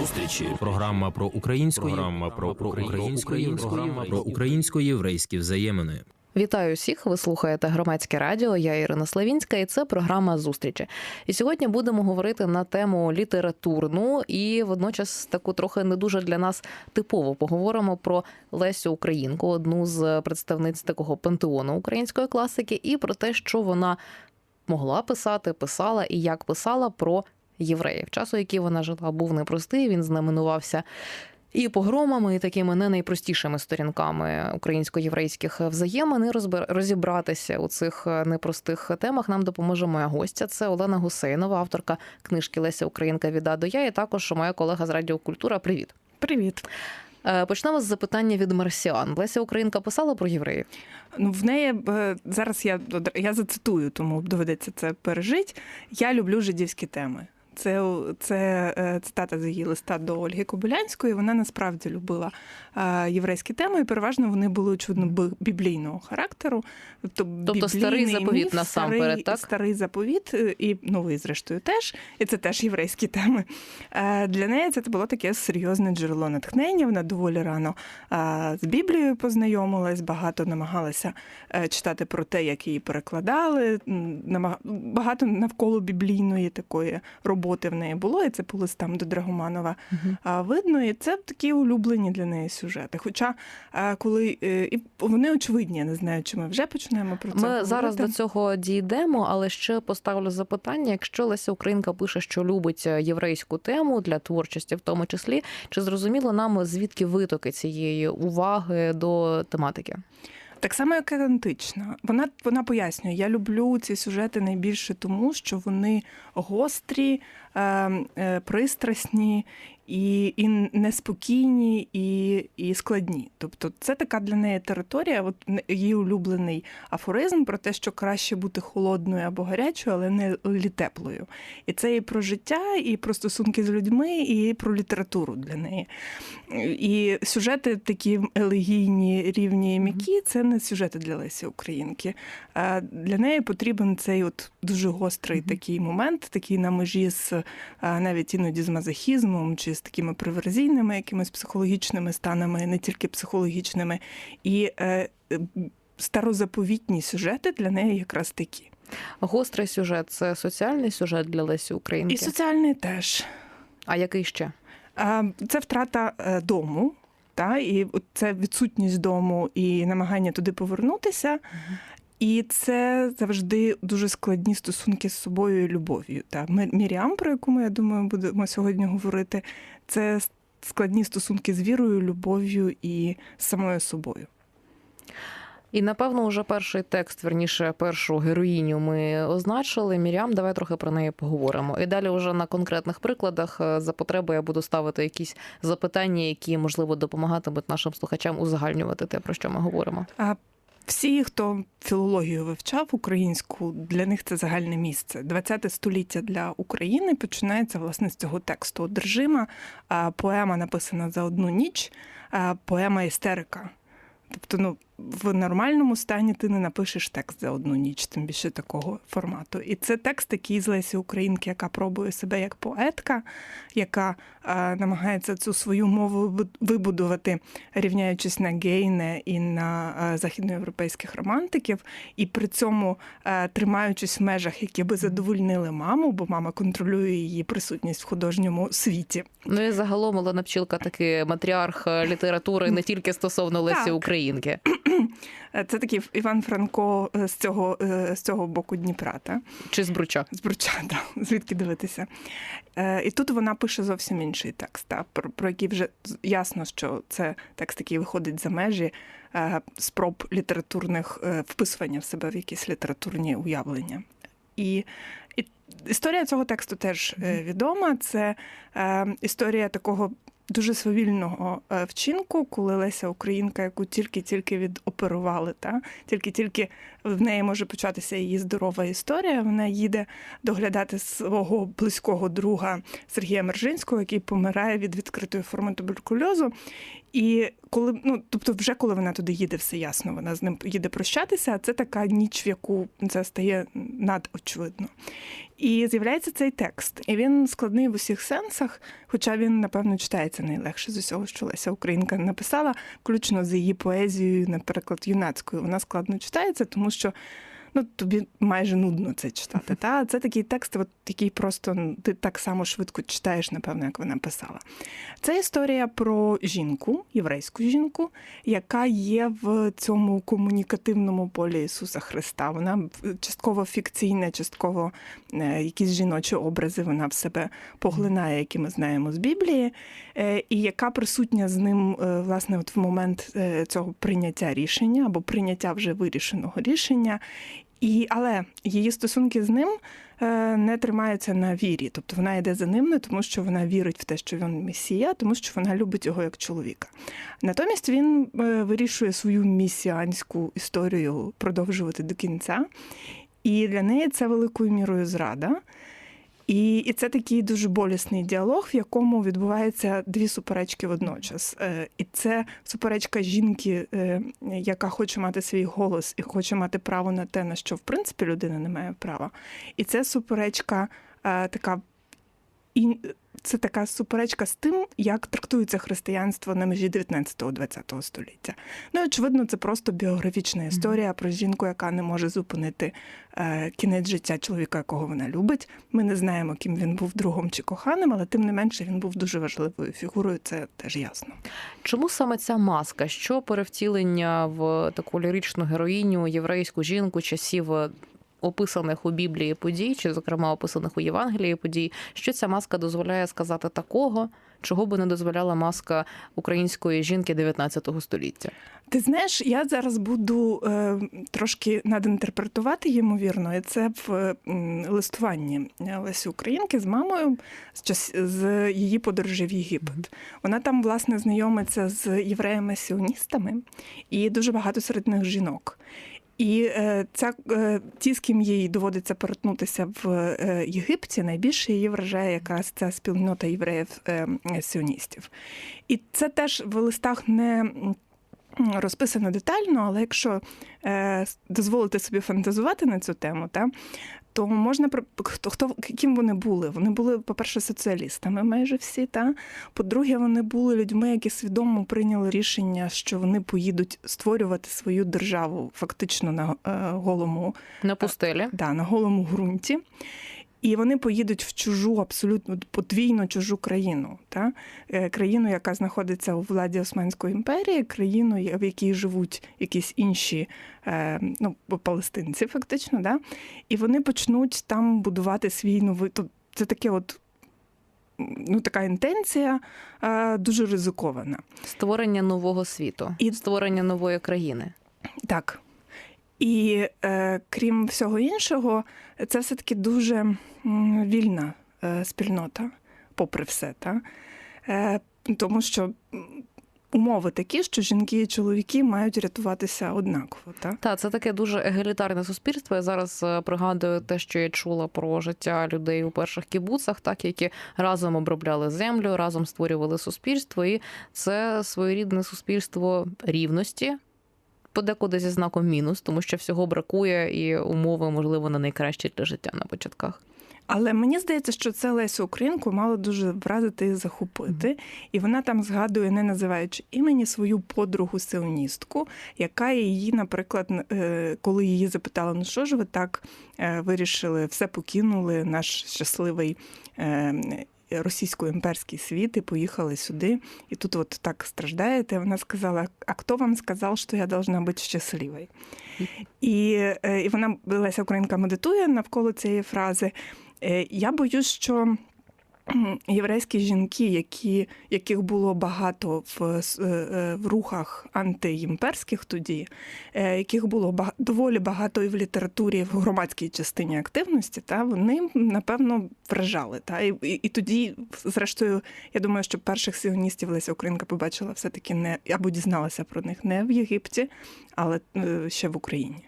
Зустрічі. Програма про українську програма про української програма про українсько-єврейські взаємини. Вітаю всіх! Ви слухаєте громадське радіо. Я Ірина Славінська, і це програма зустрічі. І сьогодні будемо говорити на тему літературну і водночас таку трохи не дуже для нас типово поговоримо про Лесю Українку, одну з представниць такого пантеону української класики, і про те, що вона могла писати, писала і як писала про євреїв. Часу, який вона жила, був непростий. Він знаменувався і погромами, і такими не найпростішими сторінками українсько-єврейських взаємин і розібратися у цих непростих темах. Нам допоможе моя гостя. Це Олена Гусейнова, авторка книжки Леся Українка від А до Я, і також моя колега з Радіо Культура. Привіт, привіт. Е, почнемо з запитання від марсіан. Леся Українка писала про євреїв. Ну, в неї зараз я я зацитую, тому доведеться це пережити. Я люблю жидівські теми. Це це е, цитата з її листа до Ольги Кобилянської. Вона насправді любила е, єврейські теми, і переважно вони були очевидно біблійного характеру. Тобто, тобто старий заповіт міф, насамперед, старий, так? старий заповіт, е, і новий, зрештою, теж. І це теж єврейські теми. Для неї це було таке серйозне джерело натхнення. Вона доволі рано з Біблією познайомилась, багато намагалася читати про те, як її перекладали. Багато навколо біблійної такої роботи роботи в неї було, і це по листам до Драгоманова uh видно. І це такі улюблені для неї сюжети. Хоча коли е, і вони очевидні, я не знаю, чи ми вже почнемо про це. Ми говорити. зараз до цього дійдемо, але ще поставлю запитання: якщо Леся Українка пише, що любить е, єврейську тему для творчості, в тому числі, чи зрозуміло нам звідки витоки цієї уваги до тематики? Так само, як і антична. Вона вона пояснює, я люблю ці сюжети найбільше тому, що вони гострі, е, е, пристрасні і і неспокійні, і і складні. Тобто, це така для неї територія, от її улюблений афоризм про те, що краще бути холодною або гарячою, але не теплою. І це і про життя, і про стосунки з людьми, і про літературу для неї. І сюжети такі елегійні, рівні і м'які це не сюжети для Лесі Українки. А Для неї потрібен цей от дуже гострий такий момент, такий на межі з навіть іноді з мазохізмом чи з такими приверзійними якимись психологічними станами, не тільки психологічними, і е, старозаповітні сюжети для неї якраз такі. Гострий сюжет це соціальний сюжет для Лесі Українки? І соціальний теж. А який ще? Це втрата е, дому, та і це відсутність дому і намагання туди повернутися. І це завжди дуже складні стосунки з собою і любов'ю. Та Міріам, про яку ми я думаю, будемо сьогодні говорити, це складні стосунки з вірою, любов'ю і самою собою. І напевно, вже перший текст, верніше, першу героїню ми означили. Мірям, давай трохи про неї поговоримо. І далі, вже на конкретних прикладах, е, за потреби я буду ставити якісь запитання, які можливо допомагатимуть нашим слухачам узагальнювати те, про що ми говоримо. А всі, хто філологію вивчав українську, для них це загальне місце. 20 століття для України починається власне з цього тексту. Одержима поема написана за одну ніч, поема істерика. Тобто, ну в нормальному стані ти не напишеш текст за одну ніч, тим більше такого формату. І це текст такий з Лесі Українки, яка пробує себе як поетка, яка а, намагається цю свою мову вибудувати, рівняючись на гейне і на а, західноєвропейських романтиків, і при цьому а, тримаючись в межах, які би задовольнили маму, бо мама контролює її присутність в художньому світі. Ну і загалом Олена Пчілка такий матріарх літератури не тільки стосовно Лесі так. Українки. Це такий Іван Франко е, з цього е, з цього боку Дніпра. Та? Чи з Бруча? З Бруча, так. звідки дивитися. Е, і тут вона пише зовсім інший текст, та, про, про який вже ясно, що це текст, який виходить за межі спроб літературних вписування в себе в якісь літературні уявлення. І і історія цього тексту теж відома. Це е, історія такого дуже свавільного е, вчинку, коли Леся Українка, яку тільки-тільки відоперували, та тільки-тільки в неї може початися її здорова історія. Вона їде доглядати свого близького друга Сергія Мержинського, який помирає від відкритої форми туберкульозу. І коли ну тобто, вже коли вона туди їде, все ясно, вона з ним їде прощатися. А це така ніч, в яку це стає надочевидно. І з'являється цей текст, і він складний в усіх сенсах, хоча він, напевно, читається найлегше з усього, що Леся Українка написала, включно з її поезією, наприклад, юнацькою. Вона складно читається, тому що ну тобі майже нудно це читати. Та це такий текст, от який просто ну, ти так само швидко читаєш, напевно, як вона писала. Це історія про жінку, єврейську жінку, яка є в цьому комунікативному полі Ісуса Христа. Вона частково фікційна, частково е, якісь жіночі образи вона в себе поглинає, які ми знаємо з Біблії, е, і яка присутня з ним е, власне от в момент цього прийняття рішення або прийняття вже вирішеного рішення. І, Але її стосунки з ним е, не тримаються на вірі. Тобто вона йде за ним не тому, що вона вірить в те, що він месія, тому що вона любить його як чоловіка. Натомість він е, вирішує свою місіанську історію продовжувати до кінця. І для неї це великою мірою зрада. І і це такий дуже болісний діалог, в якому відбуваються дві суперечки водночас. Е, і це суперечка жінки, е, яка хоче мати свій голос і хоче мати право на те, на що в принципі людина не має права. І це суперечка е, така це така суперечка з тим, як трактується християнство на межі 19-20 століття. Ну, очевидно, це просто біографічна історія про жінку, яка не може зупинити е, кінець життя чоловіка, якого вона любить. Ми не знаємо, ким він був другом чи коханим, але тим не менше він був дуже важливою фігурою. Це теж ясно. Чому саме ця маска? Що перевтілення в таку ліричну героїню, єврейську жінку часів описаних у Біблії подій, чи, зокрема, описаних у Євангелії подій, що ця маска дозволяє сказати такого, чого би не дозволяла маска української жінки 19 століття. Ти знаєш, я зараз буду е, трошки надінтерпретувати ймовірно, і це в е, листуванні Лесі Українки з мамою з час з її подорожі в Єгипет. Вона там власне знайомиться з євреями-сіоністами, і дуже багато серед них жінок. І е, ця е, ті, з ким їй доводиться перетнутися в е, Єгипті, найбільше її вражає якраз ця спільнота євреїв сіоністів. І це теж в листах не розписано детально, але якщо дозволити собі фантазувати на цю тему, та, то можна хто, хто ким вони були? Вони були, по-перше, соціалістами майже всі. Та по-друге, вони були людьми, які свідомо прийняли рішення, що вони поїдуть створювати свою державу фактично на е, голому на пустелі. Е, да, на голому ґрунті. І вони поїдуть в чужу, абсолютно подвійно чужу країну, та е, країну, яка знаходиться у владі Османської імперії, країну, в якій живуть якісь інші е, ну, палестинці, фактично, да? і вони почнуть там будувати свій новий. Це таке, от. Ну, така інтенція е, дуже ризикована. Створення нового світу і створення нової країни. Так. І е, крім всього іншого, це все-таки дуже вільна е, спільнота, попри все. Та? Е, тому що умови такі, що жінки і чоловіки мають рятуватися однаково. Так, Та, це таке дуже егалітарне суспільство. Я зараз е, пригадую те, що я чула про життя людей у перших кібуцах, так які разом обробляли землю, разом створювали суспільство, і це своєрідне суспільство рівності подекуди зі знаком мінус, тому що всього бракує і умови, можливо, не найкращі для життя на початках. Але мені здається, що це Лесю Українку мало дуже вразити і захопити, mm-hmm. і вона там згадує, не називаючи імені свою подругу сионістку, яка її, наприклад, е, коли її запитала, ну що ж ви так е, вирішили, все покинули, наш щасливий е, російсько-імперський світ і поїхали сюди. І тут от так страждаєте. Вона сказала: А хто вам сказав, що я должна бути щасливою? І, е, і вона Леся Українка медитує навколо цієї фрази. Е, я боюсь, що єврейські жінки, які, яких було багато в е, е, в рухах антиімперських тоді, е, яких було баг, доволі багато і в літературі, в громадській частині активності, та вони напевно вражали. Та І, і, і тоді, зрештою, я думаю, що перших сіоністів Леся Українка побачила все-таки не або дізналася про них не в Єгипті, але ще в Україні.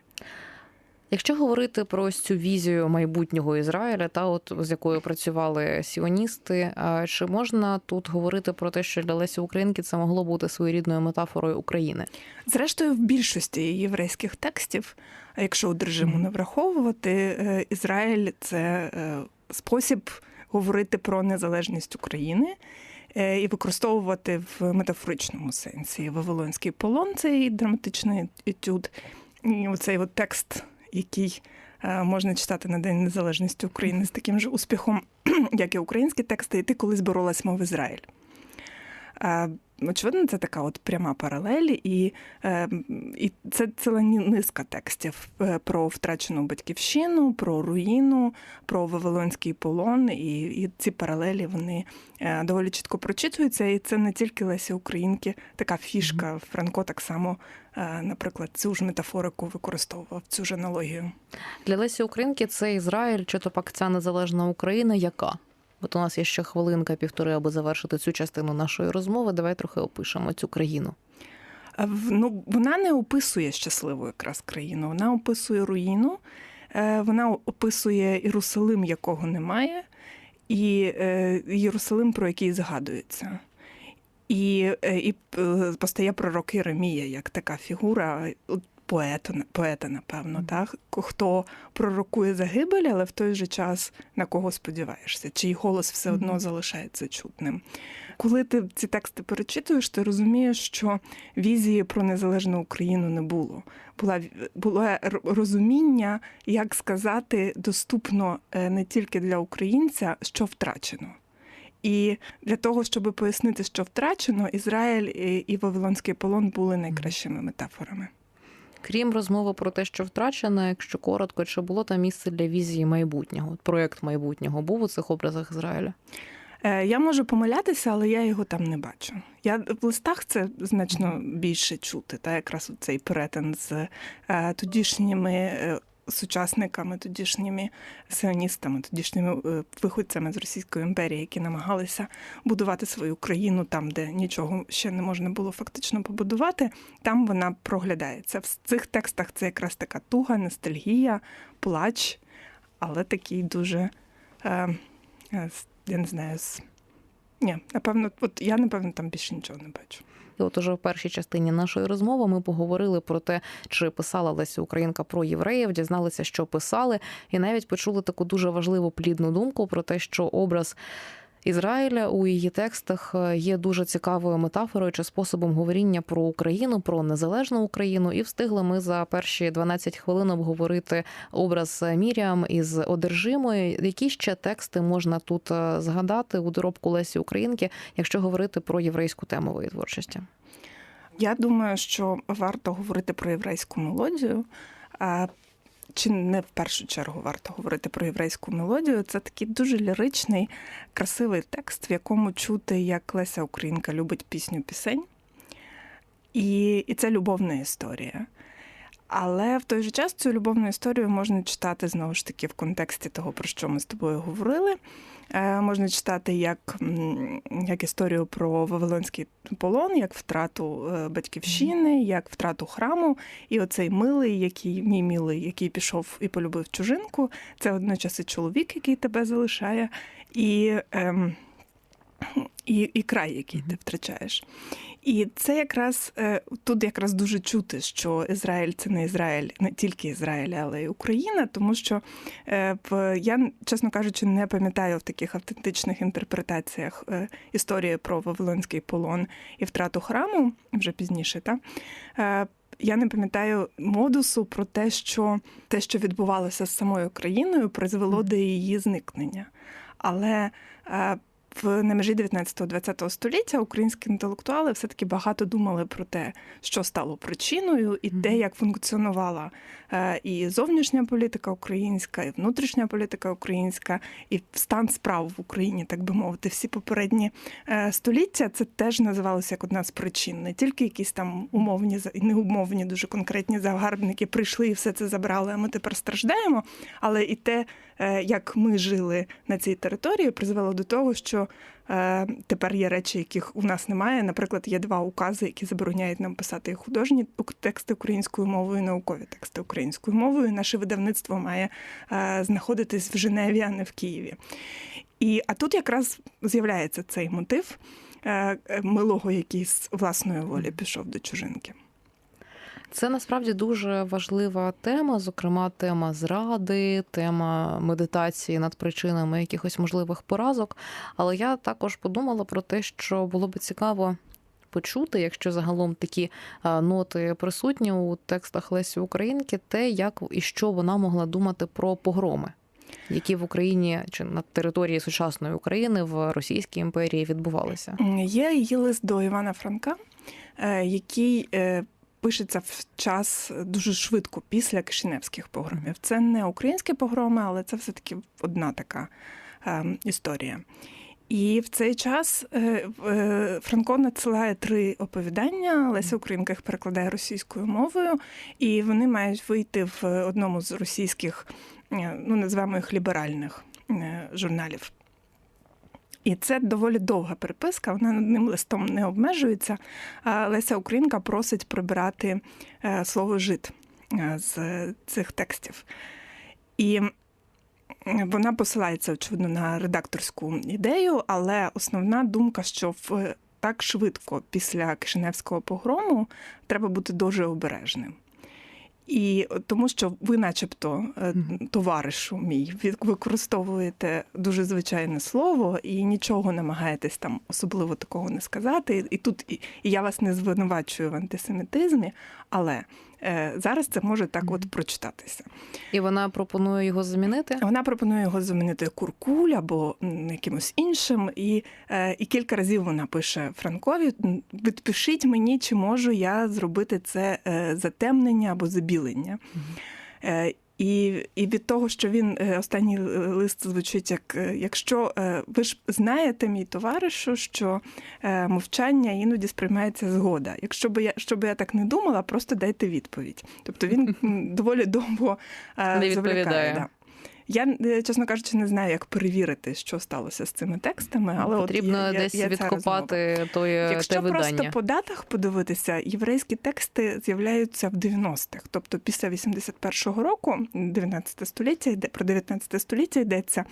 Якщо говорити про ось цю візію майбутнього Ізраїля, та от з якою працювали сіоністи, чи можна тут говорити про те, що для Лесі Українки це могло бути своєрідною метафорою України? Зрештою, в більшості єврейських текстів, якщо одержиму не враховувати, е, Ізраїль це е, спосіб говорити про незалежність України. е, І використовувати в метафоричному сенсі Вавилонський полон цей драматичний етюд, і оцей от текст, який е, можна читати на День Незалежності України з таким же успіхом, як і українські тексти, і ти колись боролась мов Ізраїль. Е, Очевидно, це така от пряма паралель, і, е, і це ціла низка текстів про втрачену батьківщину, про руїну, про Вавилонський полон. І, і ці паралелі вони доволі чітко прочитуються. І це не тільки Лесі Українки, така фішка. Франко так само, наприклад, цю ж метафорику використовував, цю ж аналогію. Для Лесі Українки це Ізраїль, чи то пак ця незалежна Україна, яка? От у нас є ще хвилинка, півтори, аби завершити цю частину нашої розмови. Давай трохи опишемо цю країну. А Ну, вона не описує щасливу якраз країну, вона описує руїну, е, вона описує Єрусалим, якого немає, і е, Єрусалим, про який згадується. І, е, і е, постає пророк Єремія як така фігура. Поета, поета, напевно, так хто пророкує загибель, але в той же час на кого сподіваєшся, чий голос все одно залишається чутним. Коли ти ці тексти перечитуєш, ти розумієш, що візії про незалежну Україну не було. Була було розуміння, як сказати доступно е, не тільки для українця, що втрачено. І для того, щоб пояснити, що втрачено, Ізраїль і, і Вавилонський полон були найкращими метафорами. Крім розмови про те, що втрачено, якщо коротко, чи було там місце для візії майбутнього? Проєкт майбутнього був у цих образах Ізраїля? Е, Я можу помилятися, але я його там не бачу. Я в листах це значно більше чути, та якраз цей перетин з е, тодішніми е, сучасниками, тодішніми сионістами, тодішніми е, виходцями з Російської імперії, які намагалися будувати свою країну там, де нічого ще не можна було фактично побудувати. Там вона проглядається. В цих текстах це якраз така туга, ностальгія, плач, але такий дуже. Е, е, я не знаю, з... Ні, напевно, от я, напевно, там більше нічого не бачу. І от уже в першій частині нашої розмови ми поговорили про те, чи писала Леся Українка про євреїв, дізналися, що писали, і навіть почули таку дуже важливу плідну думку про те, що образ. Ізраїля у її текстах е, є дуже цікавою метафорою чи способом говоріння про Україну, про незалежну Україну. І встигли ми за перші 12 хвилин обговорити образ Міріам із одержимою. Які ще тексти можна тут е, згадати у доробку Лесі Українки, якщо говорити про єврейську тему її творчості? Я думаю, що варто говорити про єврейську мелодію. Чи не в першу чергу варто говорити про єврейську мелодію? Це такий дуже ліричний, красивий текст, в якому чути, як Леся Українка любить пісню пісень. І, і це любовна історія. Але в той же час цю любовну історію можна читати знову ж таки в контексті того, про що ми з тобою говорили. Е, можна читати як, як історію про Вавилонський полон, як втрату е, батьківщини, як втрату храму. І оцей милий, який мій милий, який пішов і полюбив чужинку, це одночасно чоловік, який тебе залишає, і. Ем, і, і край, який ти втрачаєш. І це якраз е, тут якраз дуже чути, що Ізраїль це не Ізраїль, не тільки Ізраїль, але й Україна, тому що е, я, чесно кажучи, не пам'ятаю в таких автентичних інтерпретаціях е, історії про Вавилонський полон і втрату храму вже пізніше. Та? Я не пам'ятаю модусу про те, що те, що відбувалося з самою країною, призвело до її зникнення. Але на межі 19-20 століття українські інтелектуали все-таки багато думали про те, що стало причиною, і те, як функціонувала е, і зовнішня політика українська, і внутрішня політика українська, і стан справ в Україні, так би мовити, всі попередні е, століття це теж називалося як одна з причин. Не тільки якісь там умовні за- неумовні, дуже конкретні загарбники прийшли і все це забрали, а ми тепер страждаємо. Але і те, е, як ми жили на цій території, призвело до того, що що е, тепер є речі, яких у нас немає. Наприклад, є два укази, які забороняють нам писати художні тексти українською мовою, наукові тексти українською мовою. Наше видавництво має е, знаходитись в Женеві, а не в Києві. І а тут якраз з'являється цей мотив е, милого, який з власної волі пішов до чужинки. Це насправді дуже важлива тема, зокрема, тема зради, тема медитації над причинами якихось можливих поразок. Але я також подумала про те, що було би цікаво. Почути, якщо загалом такі ноти присутні у текстах Лесі Українки, те, як і що вона могла думати про погроми, які в Україні чи на території сучасної України в Російській імперії відбувалися. Є її лист до Івана Франка, е, який е, пишеться в час дуже швидко після Кишиневських погромів. Це не українські погроми, але це все-таки одна така е, історія. І в цей час е, е, Франко надсилає три оповідання. Леся Українка їх перекладає російською мовою, і вони мають вийти в одному з російських, е, ну називаємо їх ліберальних журналів. І це доволі довга переписка, вона одним листом не обмежується. Леся Українка просить прибирати е, слово жит е, з цих текстів. І вона посилається, очевидно, на редакторську ідею, але основна думка, що в так швидко після Кишиневського погрому треба бути дуже обережним. І тому, що ви, начебто, е, товаришу мій, використовуєте дуже звичайне слово і нічого намагаєтесь там особливо такого не сказати. І тут і я вас не звинувачую в антисемітизмі, але зараз це може так от прочитатися. І вона пропонує його замінити? Вона пропонує його замінити куркуль або якимось іншим. І е, і кілька разів вона пише Франкові: відпишіть мені, чи можу я зробити це е, затемнення або забілення. Угу. І і від того, що він е, останній лист звучить, як е, якщо е, ви ж знаєте, мій товаришу, що мовчання іноді сприймається згода. Якщо би я щоб я так не думала, просто дайте відповідь. Тобто він доволі довго не відповідає. Да. Я, е, чесно кажучи, не знаю, як перевірити, що сталося з цими текстами, але потрібно от є, десь є, є відкопати той Якщо те просто по датах подивитися, єврейські тексти з'являються в 90-х, тобто після 81-го року, 19 століття йде про 19 століття йдеться.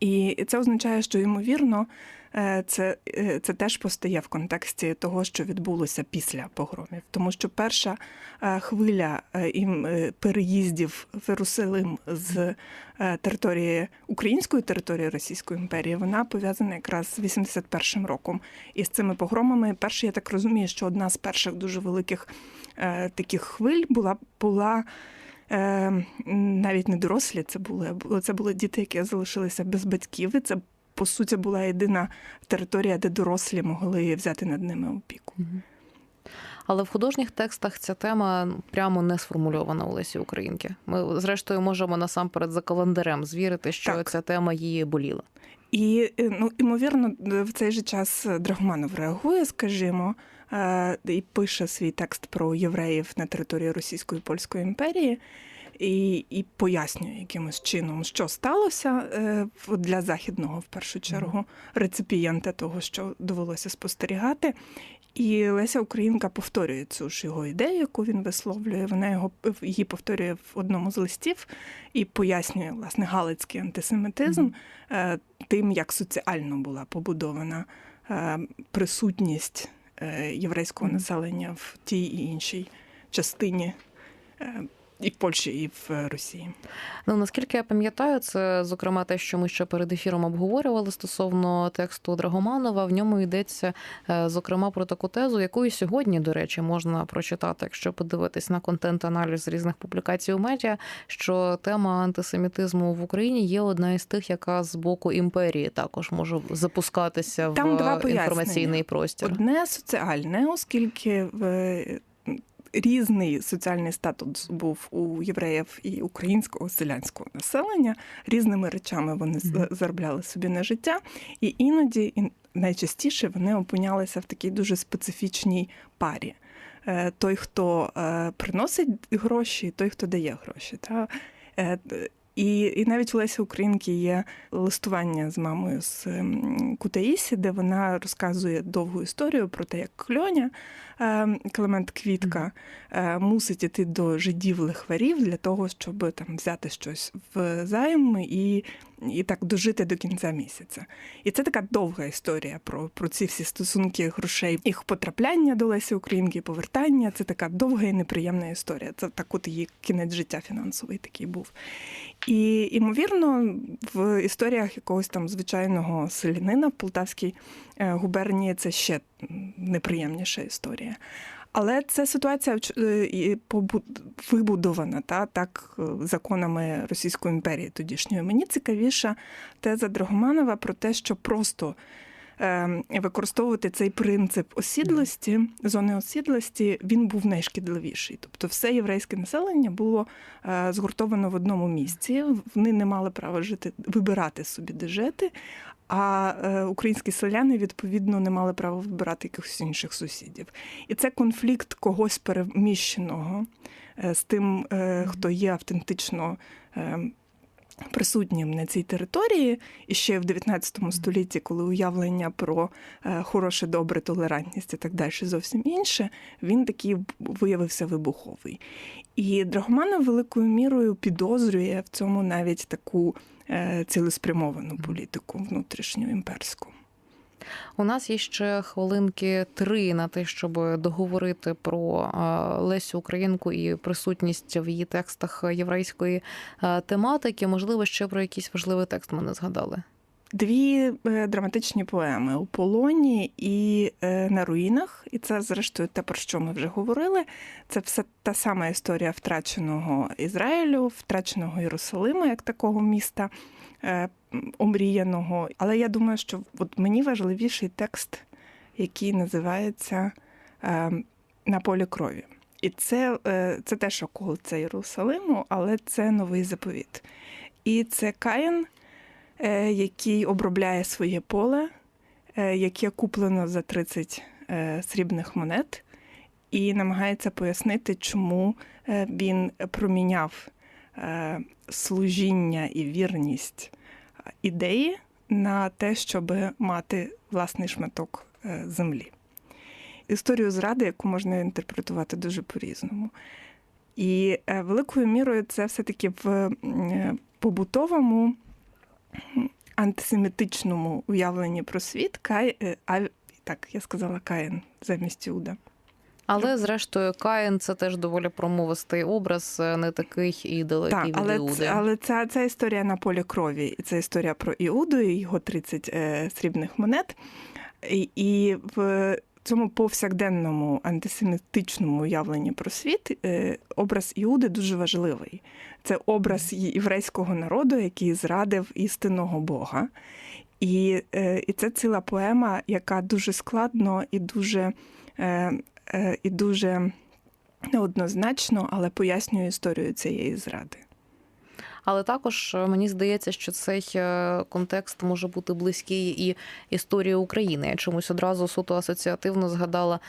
І це означає, що ймовірно це е, це теж постає в контексті того, що відбулося після погромів, тому що перша е, хвиля переїздів в Єрусалим з території української території Російської імперії, вона пов'язана якраз з 81-м роком. І з цими погромами, перше, я так розумію, що одна з перших дуже великих таких хвиль була була. Навіть не дорослі це були, це були діти, які залишилися без батьків. і Це по суті була єдина територія, де дорослі могли взяти над ними опіку. Але в художніх текстах ця тема прямо не сформульована у Лесі Українки. Ми, зрештою, можемо насамперед за календарем звірити, що так. ця тема її боліла. І ну, ймовірно, в цей же час Драгоманов реагує, скажімо, е, і пише свій текст про євреїв на території Російської Польської імперії і і пояснює якимось чином, що сталося е, для західного в першу чергу реципієнта того, що довелося спостерігати. І Леся Українка повторює цю ж його ідею, яку він висловлює. Вона його її повторює в одному з листів і пояснює власне галицький антисемітизм mm-hmm. тим, як соціально була побудована е, присутність єврейського mm-hmm. населення в тій і іншій частині і в Польщі, і в е, Росії. Ну наскільки я пам'ятаю, це зокрема те, що ми ще перед ефіром обговорювали стосовно тексту Драгоманова. В ньому йдеться е, зокрема про таку тезу, якою сьогодні, до речі, можна прочитати, якщо подивитись на контент-аналіз різних публікацій у медіа, що тема антисемітизму в Україні є одна із тих, яка з боку імперії також може запускатися Там в два інформаційний простір. Одне соціальне, оскільки в різний соціальний статус був у євреїв і українського селянського населення. Різними речами вони заробляли собі на життя, і іноді, і найчастіше вони опинялися в такій дуже специфічній парі. Е, той, хто е, приносить гроші, той, хто дає гроші. Та? І і навіть у Лесі Українки є листування з мамою з ем, Кутаїсі, де вона розказує довгу історію про те, як Кльоня ем, Клемент Квітка е, мусить іти до жидів лихварів для того, щоб там взяти щось в займ і і так дожити до кінця місяця. І це така довга історія про про ці всі стосунки грошей, їх потрапляння до Лесі Українки, повертання. Це така довга і неприємна історія. Це так, от її кінець життя фінансовий такий був. І ймовірно, в історіях якогось там звичайного селянина в Полтавській е, губернії це ще неприємніша історія. Але це ситуація е, вибудована та так е, законами Російської імперії тодішньої. Мені цікавіша теза Драгоманова про те, що просто використовувати цей принцип осідлості, зони осідлості, він був найшкідливіший. Тобто, все єврейське населення було е, згуртовано в одному місці. Вони не мали права жити, вибирати собі, де жити. А е, українські селяни відповідно не мали права вибирати якихось інших сусідів. І це конфлікт когось переміщеного е, з тим, хто є автентично присутнім на цій території. І ще в 19 столітті, коли уявлення про хороше, добре, толерантність і так далі зовсім інше, він такий виявився вибуховий. І Драгоманов великою мірою підозрює в цьому навіть таку. Е, цілеспрямовану політику внутрішню імперську. У нас є ще хвилинки три на те, щоб договорити про е, Лесю Українку і присутність в її текстах єврейської е, тематики. Можливо, ще про якийсь важливий текст ми не згадали. Дві драматичні поеми у полоні і на руїнах, і це, зрештою, те, про що ми вже говорили. Це все та сама історія втраченого Ізраїлю, втраченого Єрусалима, як такого міста е, омріяного. Але я думаю, що от мені важливіший текст, який називається е, На полі крові. І це е, це теж околиця Єрусалиму, але це новий заповіт. І це Каїн, який обробляє своє поле, яке куплено за 30 срібних монет і намагається пояснити, чому е, він проміняв е, служіння і вірність е, ідеї на те, щоб мати власний шматок землі. Історію зради, яку можна інтерпретувати дуже по-різному. І великою мірою це все-таки в побутовому антисемітичному уявленні про світ Кай, а, так, я сказала Каїн замість Іуда. Але зрештою, Каїн це теж доволі промовистий образ, е, не такий і далекий від але Іуди. Це, але ця, ця історія на полі крові. Це історія про Іуду і його 30 е, срібних монет. І, і в цьому повсякденному антисемітичному уявленні про світ е, образ Іуди дуже важливий. Це образ єврейського народу, який зрадив істинного Бога. І, е, І це ціла поема, яка дуже складно і дуже. Е, і дуже неоднозначно, але пояснює історію цієї зради. Але також е, мені здається, що цей е, контекст може бути близький і історії України. Я чомусь одразу суто асоціативно згадала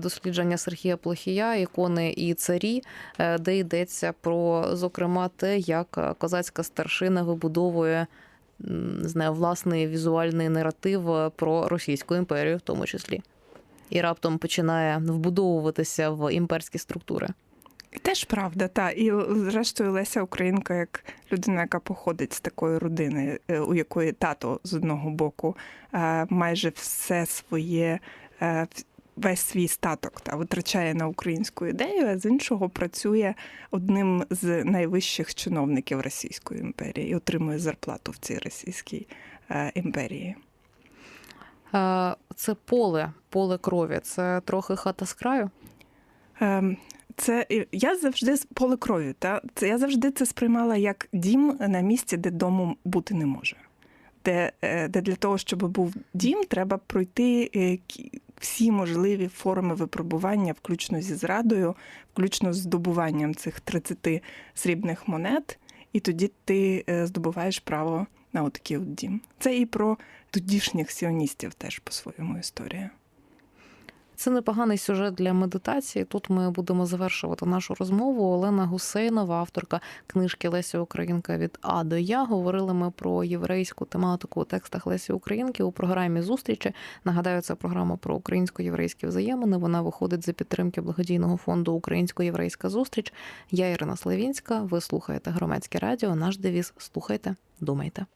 дослідження Сергія Плохія, ікони і царі, де йдеться про зокрема те, як козацька старшина вибудовує не знаю, власний візуальний наратив про Російську імперію, в тому числі і раптом починає вбудовуватися в імперські структури. Теж правда, та і зрештою Леся Українка, як людина, яка походить з такої родини, е, у якої тато з одного боку е, майже все своє. Е, весь свій статок та витрачає на українську ідею, а з іншого працює одним з найвищих чиновників Російської імперії і отримує зарплату в цій Російській імперії. Це поле, поле крові. Це трохи хата з краю. Ем, це я завжди поле крові. Та це я завжди це сприймала як дім на місці, де дому бути не може. Де е, де для того, щоб був дім, треба пройти е, всі можливі форми випробування, включно зі зрадою, включно з здобуванням цих 30 срібних монет, і тоді ти е, здобуваєш право на отакий от дім. Це і про тодішніх сіоністів теж по-своєму історія. Це непоганий сюжет для медитації. Тут ми будемо завершувати нашу розмову. Олена Гусейнова, авторка книжки Леся Українка від А до Я. Говорили ми про єврейську тематику у текстах Лесі Українки у програмі зустрічі. Нагадаю, це програма про українсько-єврейські взаємини. Вона виходить за підтримки благодійного фонду Українсько-єврейська зустріч. Я Ірина Славінська. Ви слухаєте громадське радіо. Наш девіз слухайте, думайте.